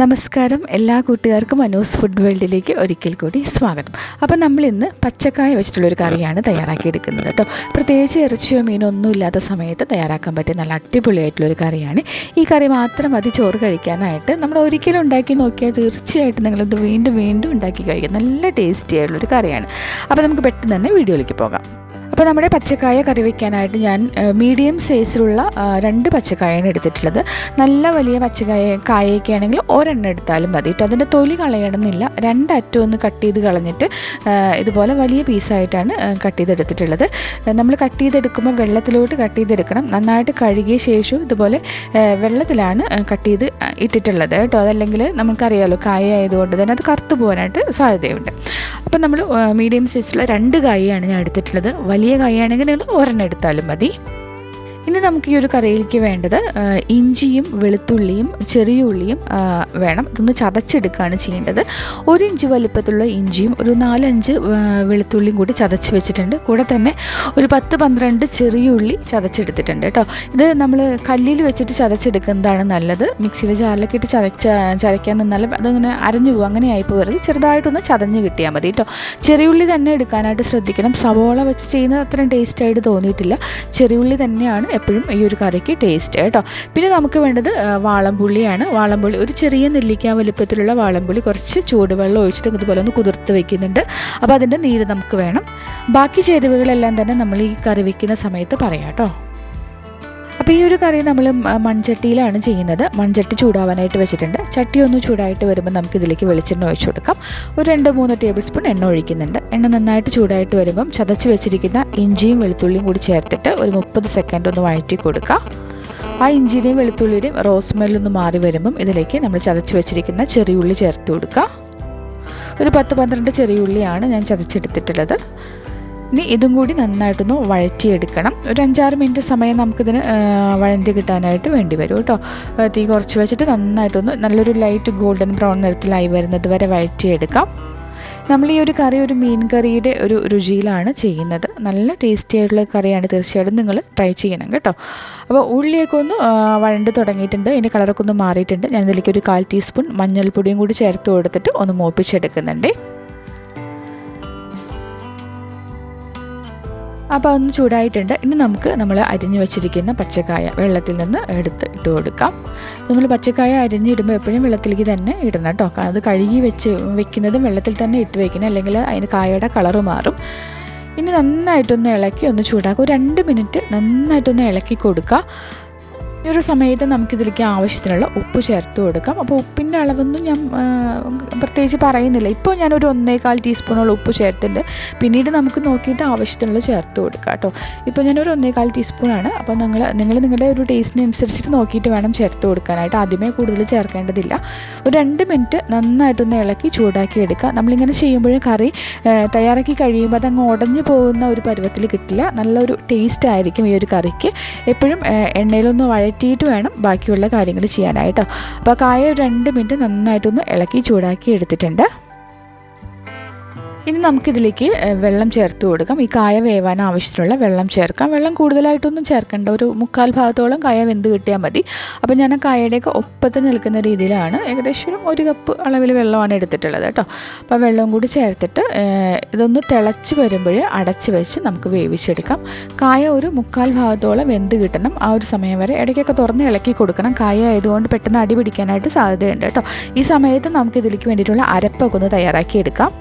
നമസ്കാരം. എല്ലാ കൂട്ടുകാർക്കും അനൂസ് ഫുഡ് വേൾഡിലേക്ക് ഒരിക്കൽ കൂടി സ്വാഗതം. അപ്പോൾ നമ്മൾ ഇന്ന് പച്ചക്കായ വെച്ചിട്ടുള്ളൊരു കറിയാണ് തയ്യാറാക്കിയെടുക്കുന്നത് കേട്ടോ. പ്രത്യേകിച്ച് ഇറച്ചിയോ മീനോ ഒന്നും ഇല്ലാത്ത സമയത്ത് തയ്യാറാക്കാൻ പറ്റിയ നല്ല അടിപൊളിയായിട്ടുള്ളൊരു കറിയാണ്. ഈ കറി മാത്രം മതി ചോറ് കഴിക്കാനായിട്ട്. നമ്മൾ ഒരിക്കലും ഉണ്ടാക്കി നോക്കിയാൽ തീർച്ചയായിട്ടും നിങ്ങളിത് വീണ്ടും വീണ്ടും ഉണ്ടാക്കി കഴിക്കും നല്ല ടേസ്റ്റി ആയിട്ടുള്ളൊരു കറിയാണ്. അപ്പോൾ നമുക്ക് പെട്ടെന്ന് തന്നെ വീഡിയോയിലേക്ക് പോകാം. അപ്പോൾ നമ്മുടെ പച്ചക്കായ കറി വയ്ക്കാനായിട്ട് ഞാൻ മീഡിയം സൈസിലുള്ള രണ്ട് പച്ചക്കായാണ് എടുത്തിട്ടുള്ളത്. നല്ല വലിയ പച്ചക്കായ കായൊക്കെ ആണെങ്കിൽ ഒരെണ്ണം എടുത്താലും മതി കേട്ടോ അതിന്റെ തൊലി കളയണമെന്നില്ല. രണ്ടറ്റം ഒന്ന് കട്ട് ചെയ്ത് കളഞ്ഞിട്ട് ഇതുപോലെ വലിയ പീസായിട്ടാണ് കട്ട് ചെയ്തെടുത്തിട്ടുള്ളത്. നമ്മൾ കട്ട് ചെയ്തെടുക്കുമ്പോൾ വെള്ളത്തിലോട്ട് കട്ട് ചെയ്തെടുക്കണം. നന്നായിട്ട് കഴുകിയ ശേഷം ഇതുപോലെ വെള്ളത്തിലാണ് കട്ട് ചെയ്ത് ഇട്ടിട്ടുള്ളത് കേട്ടോ അതല്ലെങ്കിൽ നമുക്കറിയാമല്ലോ കായ ആയതുകൊണ്ട് തന്നെ അത് കറുത്തു പോകാനായിട്ട് സാധ്യതയുണ്ട്. അപ്പം നമ്മൾ മീഡിയം സൈസിലുള്ള രണ്ട് കായയാണ് ഞാൻ എടുത്തിട്ടുള്ളത്. വലിയ കായാണെങ്കിൽ നിങ്ങൾ ഒരെണ്ണം എടുത്താലും മതി. ഇനി നമുക്ക് ഈ ഒരു കറിയിലേക്ക് വേണ്ടത് ഇഞ്ചിയും വെളുത്തുള്ളിയും ചെറിയ ഉള്ളിയും വേണം. ഇതൊന്ന് ചതച്ചെടുക്കുകയാണ് ചെയ്യേണ്ടത്. ഒരു ഇഞ്ച് വലിപ്പത്തിലുള്ള ഇഞ്ചിയും ഒരു നാലഞ്ച് വെളുത്തുള്ളിയും കൂടി ചതച്ച് വെച്ചിട്ടുണ്ട്. കൂടെ തന്നെ ഒരു പത്ത് പന്ത്രണ്ട് ചെറിയ ഉള്ളി ചതച്ചെടുത്തിട്ടുണ്ട് കേട്ടോ. ഇത് നമ്മൾ കല്ലിൽ വെച്ചിട്ട് ചതച്ചെടുക്കുന്നതാണ് നല്ലത്. മിക്സിയിലെ ജാറിലൊക്കെ ഇട്ട് ചതച്ച ചതയ്ക്കാൻ നിന്നാൽ അതങ്ങനെ അരഞ്ഞു പോകും. അങ്ങനെ ആയിപ്പോൾ വെറുതെ ചെറുതായിട്ടൊന്ന് ചതഞ്ഞ് കിട്ടിയാൽ മതി കേട്ടോ. ചെറിയുള്ളി തന്നെ എടുക്കാനായിട്ട് ശ്രദ്ധിക്കണം. സവോള വെച്ച് ചെയ്യുന്നത് അത്രയും ടേസ്റ്റായിട്ട് തോന്നിയിട്ടില്ല. ചെറിയ ഉള്ളി തന്നെയാണ് എപ്പോഴും ഈ ഒരു കറിക്ക് ടേസ്റ്റ് കേട്ടോ. പിന്നെ നമുക്ക് വേണ്ടത് വാളംപുള്ളിയാണ് വാളംപുള്ളി ഒരു ചെറിയ നെല്ലിക്ക വലിപ്പത്തിലുള്ള വാളംപുള്ളി കുറച്ച് ചൂടുവെള്ളം ഒഴിച്ചിട്ട് ഇതുപോലെ ഒന്ന് കുതിർത്ത് വെക്കുന്നുണ്ട്. അപ്പോൾ അതിന്റെ നീര് നമുക്ക് വേണം. ബാക്കി ചേരുവകളെല്ലാം തന്നെ നമ്മൾ ഈ കറി വെക്കുന്ന സമയത്ത് പറയാം കേട്ടോ. അപ്പോൾ ഈ ഒരു കറി നമ്മൾ മൺചട്ടിയിലാണ് ചെയ്യുന്നത്. മൺചട്ടി ചൂടാവാനായിട്ട് വെച്ചിട്ടുണ്ട്. ചട്ടി ഒന്ന് ചൂടായിട്ട് വരുമ്പോൾ നമുക്ക് ഇതിലേക്ക് വെളിച്ചെണ്ണ ഒഴിച്ചു കൊടുക്കാം. ഒരു രണ്ട് മൂന്ന് ടേബിൾ സ്പൂൺ എണ്ണ ഒഴിക്കുന്നുണ്ട്. എണ്ണ നന്നായിട്ട് ചൂടായിട്ട് വരുമ്പം ചതച്ച് വെച്ചിരിക്കുന്ന ഇഞ്ചിയും വെളുത്തുള്ളിയും കൂടി ചേർത്തിട്ട് ഒരു മുപ്പത് സെക്കൻഡ് ഒന്ന് വഴറ്റി കൊടുക്കാം. ആ ഇഞ്ചിയുടെയും വെളുത്തുള്ളിയുടെയും റോസ് മെല്ലൊന്ന് മാറി വരുമ്പം ഇതിലേക്ക് നമ്മൾ ചതച്ച് വെച്ചിരിക്കുന്ന ചെറിയുള്ളി ചേർത്ത് കൊടുക്കുക ഒരു പത്ത് പന്ത്രണ്ട് ചെറിയുള്ളിയാണ് ഞാൻ ചതച്ചെടുത്തിട്ടുള്ളത്. ഇനി ഇതും കൂടി നന്നായിട്ടൊന്ന് വഴറ്റിയെടുക്കണം. ഒരു അഞ്ചാറ് മിനിറ്റ് സമയം നമുക്കിതിന് വഴറ്റി കിട്ടാനായിട്ട് വേണ്ടി വരും കേട്ടോ. തീ കുറച്ച് വെച്ചിട്ട് നന്നായിട്ടൊന്ന് നല്ലൊരു ലൈറ്റ് ഗോൾഡൻ ബ്രൗൺ നിറത്തിലായി വരുന്നത് വരെ വഴറ്റിയെടുക്കാം. നമ്മൾ ഈ ഒരു കറി ഒരു മീൻ കറിയുടെ ഒരു രുചിയിലാണ് ചെയ്യുന്നത്. നല്ല ടേസ്റ്റി ആയിട്ടുള്ള കറിയാണ് തീർച്ചയായിട്ടും നിങ്ങൾ ട്രൈ ചെയ്യണം കേട്ടോ. അപ്പോൾ ഉള്ളിയൊക്കെ ഒന്ന് വഴണ്ട് തുടങ്ങിയിട്ടുണ്ട്. അതിന്റെ കളറൊക്കെ ഒന്ന് മാറിയിട്ടുണ്ട്. ഞാൻ ഇതിലേക്ക് ഒരു കാൽ ടീസ്പൂൺ മഞ്ഞൾപ്പൊടിയും കൂടി ചേർത്ത് കൊടുത്തിട്ട് ഒന്ന് മൂപ്പിച്ചെടുക്കുന്നുണ്ട്. അപ്പോൾ അതൊന്ന് ചൂടായിട്ടുണ്ട്. ഇനി നമുക്ക് നമ്മൾ അരിഞ്ഞു വെച്ചിരിക്കുന്ന പച്ചക്കായ വെള്ളത്തിൽ നിന്ന് എടുത്ത് ഇട്ട് കൊടുക്കാം. നമ്മൾ പച്ചക്കായ അരിഞ്ഞിടുമ്പോൾ എപ്പോഴും വെള്ളത്തിലേക്ക് തന്നെ ഇടണം കേട്ടോ. അത് കഴുകി വെച്ച് വെക്കുന്നതും വെള്ളത്തിൽ തന്നെ ഇട്ട് വെക്കണം. അല്ലെങ്കിൽ അതിന് കായയുടെ കളറ് മാറും. ഇനി നന്നായിട്ടൊന്ന് ഇളക്കി ഒന്ന് ചൂടാക്കുക രണ്ട് മിനിറ്റ് നന്നായിട്ടൊന്ന് ഇളക്കി കൊടുക്കുക ഈ ഒരു സമയത്ത് നമുക്കിതിലേക്ക് ആവശ്യത്തിനുള്ള ഉപ്പ് ചേർത്ത് കൊടുക്കാം. അപ്പോൾ ഉപ്പിന്റെ അളവൊന്നും ഞാൻ പ്രത്യേകിച്ച് പറയുന്നില്ല. ഇപ്പോൾ ഞാനൊരു ഒന്നേകാൽ ടീസ്പൂണോളം ഉപ്പ് ചേർത്തിട്ടുണ്ട്. പിന്നീട് നമുക്ക് നോക്കിയിട്ട് ആവശ്യത്തിനുള്ള ചേർത്ത് കൊടുക്കാം കേട്ടോ. ഇപ്പോൾ ഞാനൊരു ഒന്നേകാൽ ടീസ്പൂണാണ്. അപ്പോൾ നിങ്ങൾ നിങ്ങൾ നിങ്ങളുടെ ഒരു ടേസ്റ്റിനനുസരിച്ചിട്ട് നോക്കിയിട്ട് വേണം ചേർത്ത് കൊടുക്കാനായിട്ട്. ആദ്യമേ കൂടുതൽ ചേർക്കേണ്ടതില്ല. ഒരു രണ്ട് മിനിറ്റ് നന്നായിട്ടൊന്ന് ഇളക്കി ചൂടാക്കി എടുക്കുക. നമ്മളിങ്ങനെ ചെയ്യുമ്പോഴും കറി തയ്യാറാക്കി കഴിയുമ്പോൾ അതങ്ങ് ഉടഞ്ഞു പോകുന്ന ഒരു പരുവത്തിൽ കിട്ടില്ല. നല്ലൊരു ടേസ്റ്റ് ആയിരിക്കും ഈ ഒരു കറിക്ക്. എപ്പോഴും എണ്ണയിലൊന്ന് എണ്ണയിലൊന്ന് വഴറ്റിയിട്ട് വേണം ബാക്കിയുള്ള കാര്യങ്ങൾ ചെയ്യാനായിട്ടോ. അപ്പോൾ കായ രണ്ട് മിനിറ്റ് നന്നായിട്ടൊന്ന് ഇളക്കി ചൂടാക്കി എടുത്തിട്ടുണ്ട്. ഇനി നമുക്കിതിലേക്ക് വെള്ളം ചേർത്ത് കൊടുക്കാം. ഈ കായ വേവാൻ ആവശ്യത്തിനുള്ള വെള്ളം ചേർക്കാം. വെള്ളം കൂടുതലായിട്ടൊന്നും ചേർക്കേണ്ട. ഒരു മുക്കാൽ ഭാഗത്തോളം കായ വെന്ത് കിട്ടിയാൽ മതി. അപ്പോൾ ഞാൻ ആ കായയുടെയൊക്കെ ഒപ്പത്ത് നിൽക്കുന്ന രീതിയിലാണ് ഏകദേശം ഒരു കപ്പ് അളവിൽ വെള്ളമാണ് എടുത്തിട്ടുള്ളത് കേട്ടോ. അപ്പോൾ വെള്ളം കൂടി ചേർത്തിട്ട് ഇതൊന്ന് തിളച്ച് വരുമ്പോൾ അടച്ച് വെച്ച് നമുക്ക് വേവിച്ചെടുക്കാം. കായ ഒരു മുക്കാൽ ഭാഗത്തോളം വെന്ത് കിട്ടണം. ആ ഒരു സമയം വരെ ഇടയ്ക്കൊക്കെ തുറന്ന് ഇളക്കി കൊടുക്കണം. കായ ആയതുകൊണ്ട് പെട്ടെന്ന് അടി പിടിക്കാനായിട്ട് സാധ്യതയുണ്ട് കേട്ടോ. ഈ സമയത്ത് നമുക്ക് ഇതിലേക്ക് വേണ്ടിയിട്ടുള്ള അരപ്പൊക്കെ ഒന്ന് തയ്യാറാക്കി എടുക്കാം.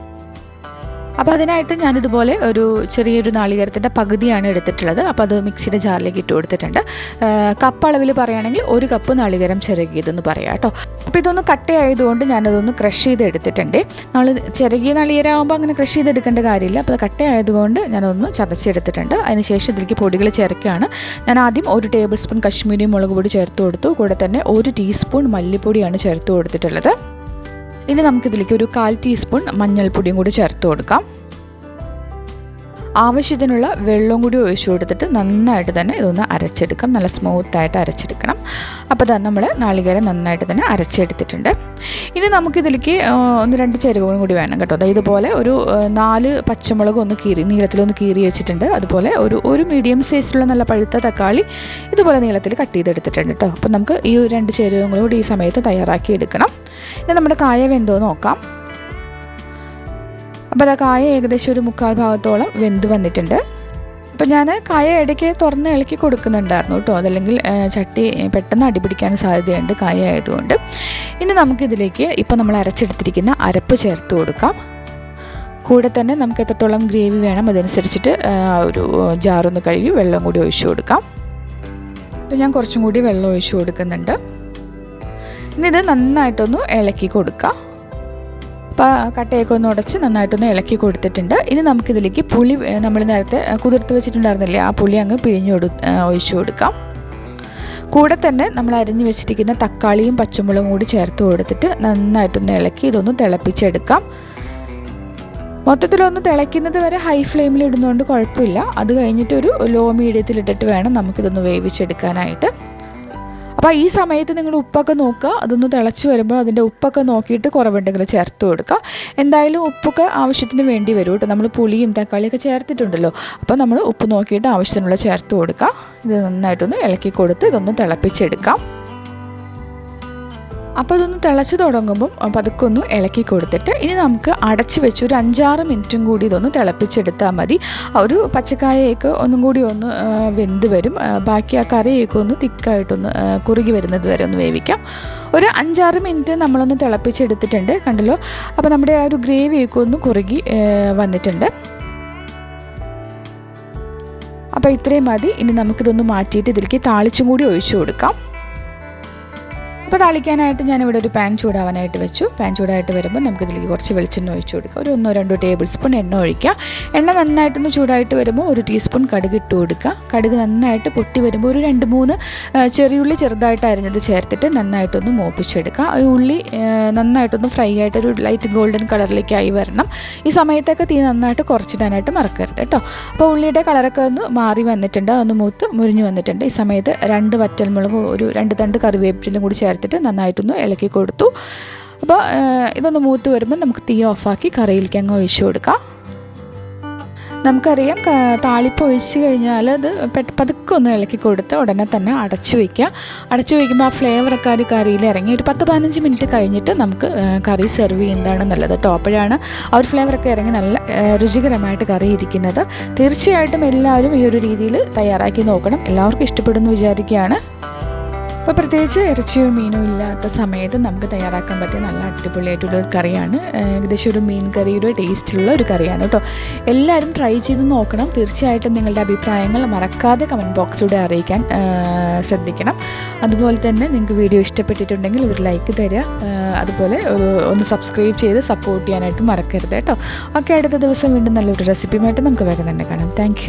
അപ്പോൾ അതിനായിട്ട് ഞാനിതുപോലെ ഒരു ചെറിയൊരു നാളികേരത്തിന്റെ പകുതിയാണ് എടുത്തിട്ടുള്ളത്. അപ്പോൾ അത് മിക്സിയുടെ ജാറിലേക്ക് ഇട്ട് കൊടുത്തിട്ടുണ്ട്. കപ്പ് അളവിൽ പറയുകയാണെങ്കിൽ ഒരു കപ്പ് നാളികേരം ചിരകിയതെന്ന് പറയാം കേട്ടോ. അപ്പോൾ ഇതൊന്ന് കട്ടയായതുകൊണ്ട് ഞാനതൊന്ന് ക്രഷ് ചെയ്ത് എടുത്തിട്ടുണ്ട് നമ്മൾ ചിരകിയ നാളികേരം ആകുമ്പോൾ അങ്ങനെ ക്രഷ് ചെയ്തെടുക്കേണ്ട കാര്യമില്ല. അപ്പോൾ അത് കട്ടയായതുകൊണ്ട് ഞാനൊന്ന് ചതച്ചെടുത്തിട്ടുണ്ട്. അതിനുശേഷം ഇതിലേക്ക് പൊടികൾ ചേർക്കുകയാണ്. ഞാൻ ആദ്യം ഒരു ടേബിൾ സ്പൂൺ കശ്മീരി മുളക് പൊടി ചേർത്ത് കൊടുത്തു. കൂടെ തന്നെ ഒരു ടീസ്പൂൺ മല്ലിപ്പൊടിയാണ് ചേർത്ത് കൊടുത്തിട്ടുള്ളത്. ഇനി നമുക്കിതിലേക്ക് ഒരു കാൽ ടീസ്പൂൺ മഞ്ഞൾപ്പൊടിയും കൂടി ചേർത്ത് കൊടുക്കാം. ആവശ്യത്തിനുള്ള വെള്ളം കൂടി ഒഴിച്ചു കൊടുത്തിട്ട് നന്നായിട്ട് തന്നെ ഇതൊന്ന് അരച്ചെടുക്കാം. നല്ല സ്മൂത്തായിട്ട് അരച്ചെടുക്കണം. അപ്പോൾ തന്നെ നമ്മൾ നാളികേരം നന്നായിട്ട് തന്നെ അരച്ചെടുത്തിട്ടുണ്ട്. ഇനി നമുക്കിതിലേക്ക് ഒന്ന് രണ്ട് ചേരുവകളും കൂടി വേണം കേട്ടോ. അതായത് ഇതുപോലെ ഒരു നാല് പച്ചമുളക് ഒന്ന് കീറി നീളത്തിലൊന്ന് കീറി വെച്ചിട്ടുണ്ട്. അതുപോലെ ഒരു ഒരു മീഡിയം സൈസിലുള്ള നല്ല പഴുത്ത തക്കാളി ഇതുപോലെ നീളത്തിൽ കട്ട് ചെയ്തെടുത്തിട്ടുണ്ട് കേട്ടോ. അപ്പോൾ നമുക്ക് ഈ രണ്ട് ചേരുവകളും കൂടി ഈ സമയത്ത് തയ്യാറാക്കി എടുക്കണം. ഇനി നമ്മുടെ കായ വെന്തോ നോക്കാം. അപ്പോൾ അത് കായ ഏകദേശം ഒരു മുക്കാൽ ഭാഗത്തോളം വെന്ത് വന്നിട്ടുണ്ട്. അപ്പോൾ ഞാൻ കായ ഇടയ്ക്ക് തുറന്ന് ഇളക്കി കൊടുക്കുന്നുണ്ടായിരുന്നു കേട്ടോ. അതല്ലെങ്കിൽ ചട്ടി പെട്ടെന്ന് അടിപിടിക്കാൻ സാധ്യതയുണ്ട് കായ ആയതുകൊണ്ട്. ഇനി നമുക്കിതിലേക്ക് ഇപ്പോൾ നമ്മൾ അരച്ചെടുത്തിരിക്കുന്ന അരപ്പ് ചേർത്ത് കൊടുക്കാം. കൂടെ തന്നെ നമുക്ക് എത്രത്തോളം ഗ്രേവി വേണം അതനുസരിച്ചിട്ട് ഒരു ജാറൊന്ന് കഴുകി വെള്ളം കൂടി ഒഴിച്ചു കൊടുക്കാം. അപ്പോൾ ഞാൻ കുറച്ചും കൂടി വെള്ളം ഒഴിച്ചു കൊടുക്കുന്നുണ്ട്. ഇനി ഇത് നന്നായിട്ടൊന്ന് ഇളക്കി കൊടുക്കാം. അപ്പോൾ കട്ടയൊക്കെ ഒന്ന് ഉടച്ച് നന്നായിട്ടൊന്ന് ഇളക്കി കൊടുത്തിട്ടുണ്ട്. ഇനി നമുക്കിതിലേക്ക് പുളി നമ്മൾ നേരത്തെ കുതിർത്ത് വെച്ചിട്ടുണ്ടായിരുന്നില്ലേ ആ പുളി അങ്ങ് പിഴിഞ്ഞു കൊടു ഒഴിച്ചു കൊടുക്കാം. കൂടെ തന്നെ നമ്മൾ അരിഞ്ഞു വെച്ചിരിക്കുന്ന തക്കാളിയും പച്ചമുളകും കൂടി ചേർത്ത് കൊടുത്തിട്ട് നന്നായിട്ടൊന്ന് ഇളക്കി ഇതൊന്ന് തിളപ്പിച്ചെടുക്കാം. മൊത്തത്തിലൊന്ന് തിളയ്ക്കുന്നത് വരെ ഹൈ ഫ്ലെയിമിൽ ഇടുന്നതുകൊണ്ട് കുഴപ്പമില്ല. അത് കഴിഞ്ഞിട്ടൊരു ലോ മീഡിയത്തിൽ ഇട്ടിട്ട് വേണം നമുക്കിതൊന്ന് വേവിച്ചെടുക്കാനായിട്ട്. അപ്പോൾ ഈ സമയത്ത് നിങ്ങൾ ഉപ്പൊക്കെ നോക്കുക. അതൊന്ന് തിളച്ച് വരുമ്പോൾ അതിന്റെ ഉപ്പൊക്കെ നോക്കിയിട്ട് കുറവുണ്ടെങ്കിൽ ചേർത്ത് കൊടുക്കുക. എന്തായാലും ഉപ്പൊക്കെ ആവശ്യത്തിന് വേണ്ടി വരും കേട്ടോ. നമ്മൾ പുളിയും തക്കാളിയൊക്കെ ചേർത്തിട്ടുണ്ടല്ലോ. അപ്പോൾ നമ്മൾ ഉപ്പ് നോക്കിയിട്ട് ആവശ്യത്തിനുള്ള ചേർത്ത് കൊടുക്കുക. ഇത് നന്നായിട്ടൊന്ന് ഇളക്കി കൊടുത്ത് ഇതൊന്ന് തിളപ്പിച്ചെടുക്കാം. അപ്പോൾ ഇതൊന്ന് തിളച്ച് തുടങ്ങുമ്പം പതുക്കെ ഒന്ന് ഇളക്കി കൊടുത്തിട്ട് ഇനി നമുക്ക് അടച്ച് വെച്ച് ഒരു അഞ്ചാറ് മിനിറ്റും കൂടി ഇതൊന്ന് തിളപ്പിച്ചെടുത്താൽ മതി. ഒരു പച്ചക്കായയൊക്കെ ഒന്നും കൂടി ഒന്ന് വെന്ത് വരും. ബാക്കി ആ കറിയൊക്കെ ഒന്ന് തിക്കായിട്ടൊന്ന് കുറുകി വരുന്നത് വരെ ഒന്ന് വേവിക്കാം. ഒരു അഞ്ചാറ് മിനിറ്റ് നമ്മളൊന്ന് തിളപ്പിച്ചെടുത്തിട്ടുണ്ട് കണ്ടല്ലോ? അപ്പോൾ നമ്മുടെ ആ ഒരു ഗ്രേവിയൊക്കെ ഒന്ന് കുറുകി വന്നിട്ടുണ്ട്. അപ്പോൾ ഇത്രയും മതി. ഇനി നമുക്കിതൊന്ന് മാറ്റിയിട്ട് ഇതിലേക്ക് താളിച്ചും കൂടി ഒഴിച്ചു കൊടുക്കാം. അപ്പോൾ താളിക്കാനായിട്ട് ഞാനിവിടെ ഒരു പാൻ ചൂടാവാനായിട്ട് വെച്ചു. പാൻ ചൂടായിട്ട് വരുമ്പോൾ നമുക്കിതിലേക്ക് കുറച്ച് വെളിച്ചെണ്ണ ഒഴിച്ചു കൊടുക്കുക ഒരു ഒന്നോ രണ്ടോ ടേബിൾ സ്പൂൺ എണ്ണ ഒഴിക്കുക എണ്ണ നന്നായിട്ടൊന്ന് ചൂടായിട്ട് വരുമ്പോൾ ഒരു ടീസ്പൂൺ കടുക് ഇട്ട് കൊടുക്കുക. കടുക് നന്നായിട്ട് പൊട്ടി വരുമ്പോൾ ഒരു രണ്ട് മൂന്ന് ചെറിയുള്ളി ചെറുതായിട്ട് അരിഞ്ഞത് ചേർത്തിട്ട് നന്നായിട്ടൊന്ന് മോപ്പിച്ചെടുക്കുക. ഈ ഉള്ളി നന്നായിട്ടൊന്ന് ഫ്രൈ ആയിട്ട് ഒരു ലൈറ്റ് ഗോൾഡൻ കളറിലേക്കായി വരണം. ഈ സമയത്തൊക്കെ തീ നന്നായിട്ട് കുറച്ചിടാനായിട്ട് മറക്കരുത് കേട്ടോ. അപ്പോൾ ഉള്ളിയുടെ കളറൊക്കെ ഒന്ന് മാറി വന്നിട്ടുണ്ട്. അതൊന്ന് മൂത്ത് മുരിഞ്ഞു വന്നിട്ടുണ്ട്. ഈ സമയത്ത് രണ്ട് വറ്റൽമുളകും ഒരു രണ്ട് തണ്ട് കറിവേപ്പിലും കൂടി ചേർത്ത് ചേർത്തിട്ട് നന്നായിട്ടൊന്ന് ഇളക്കി കൊടുത്തു. അപ്പോൾ ഇതൊന്ന് മൂത്ത് വരുമ്പോൾ നമുക്ക് തീ ഓഫാക്കി കറിയിലേക്ക് അങ്ങ് ഒഴിച്ചു കൊടുക്കാം. നമുക്കറിയാം താളിപ്പ് ഒഴിച്ച് കഴിഞ്ഞാൽ അത് പതുക്കെ ഒന്ന് ഇളക്കി കൊടുത്ത് ഉടനെ തന്നെ അടച്ചു വയ്ക്കുക അടച്ചു വയ്ക്കുമ്പോൾ ആ ഫ്ലേവറൊക്കെ ഒരു കറിയിൽ ഇറങ്ങി. ഒരു പത്ത് പതിനഞ്ച് മിനിറ്റ് കഴിഞ്ഞിട്ട് നമുക്ക് കറി സെർവ് ചെയ്യുന്നതാണ് നല്ലത് കേട്ടോ. അപ്പോഴാണ് ആ ഒരു ഫ്ലേവറൊക്കെ ഇറങ്ങി നല്ല രുചികരമായിട്ട് കറി ഇരിക്കുന്നത്. തീർച്ചയായിട്ടും എല്ലാവരും ഈ ഒരു രീതിയിൽ തയ്യാറാക്കി നോക്കണം. എല്ലാവർക്കും ഇഷ്ടപ്പെടുമെന്ന് വിചാരിക്കുകയാണ്. അപ്പോൾ പ്രത്യേകിച്ച് ഇറച്ചിയോ മീനോ ഇല്ലാത്ത സമയത്ത് നമുക്ക് തയ്യാറാക്കാൻ പറ്റിയ നല്ല അടിപൊളിയായിട്ടുള്ള ഒരു കറിയാണ്. ഏകദേശം ഒരു മീൻ കറിയുടെ ടേസ്റ്റുള്ള ഒരു കറിയാണ് കേട്ടോ. എല്ലാവരും ട്രൈ ചെയ്ത് നോക്കണം. തീർച്ചയായിട്ടും നിങ്ങളുടെ അഭിപ്രായങ്ങൾ മറക്കാതെ കമന്റ് ബോക്സിലൂടെ അറിയിക്കാൻ ശ്രദ്ധിക്കണം. അതുപോലെ തന്നെ നിങ്ങൾക്ക് വീഡിയോ ഇഷ്ടപ്പെട്ടിട്ടുണ്ടെങ്കിൽ ഒരു ലൈക്ക് തരിക. അതുപോലെ ഒരു ഒന്ന് സബ്സ്ക്രൈബ് ചെയ്ത് സപ്പോർട്ട് ചെയ്യാനായിട്ട് മറക്കരുത് കേട്ടോ. ഓക്കെ അടുത്ത ദിവസം വീണ്ടും നല്ലൊരു റെസിപ്പിയുമായിട്ട് നമുക്ക് വേഗം തന്നെ കാണാം. താങ്ക്